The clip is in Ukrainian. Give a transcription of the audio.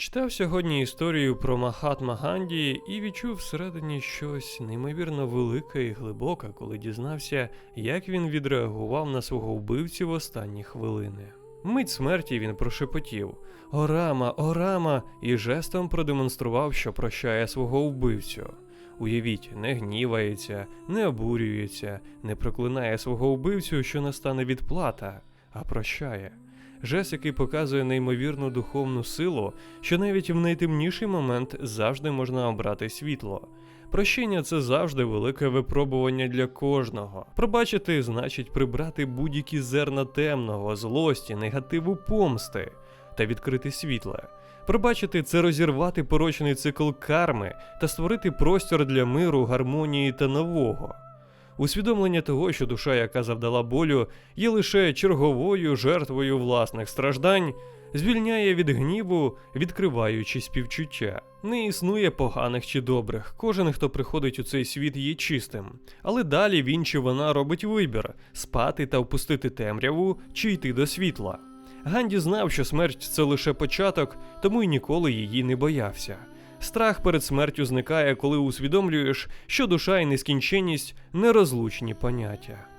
Читав сьогодні історію про Махатма Ганді і відчув всередині щось неймовірно велике і глибоке, коли дізнався, як він відреагував на свого вбивцю в останні хвилини. Мить смерті він прошепотів Орама, Орама, і жестом продемонстрував, що прощає свого вбивцю. Уявіть, не гнівається, не обурюється, не проклинає свого вбивцю, що настане відплата, а прощає. Жест, який показує неймовірну духовну силу, що навіть в найтемніший момент завжди можна обрати світло. Прощення це завжди велике випробування для кожного. Пробачити значить прибрати будь-які зерна темного, злості, негативу помсти та відкрити світле. Пробачити це розірвати порочний цикл карми та створити простір для миру, гармонії та нового. Усвідомлення того, що душа, яка завдала болю, є лише черговою жертвою власних страждань, звільняє від гніву, відкриваючи співчуття. Не існує поганих чи добрих. Кожен, хто приходить у цей світ, є чистим. Але далі він чи вона робить вибір спати та впустити темряву, чи йти до світла. Ганді знав, що смерть це лише початок, тому й ніколи її не боявся. Страх перед смертю зникає, коли усвідомлюєш, що душа і нескінченність нерозлучні поняття.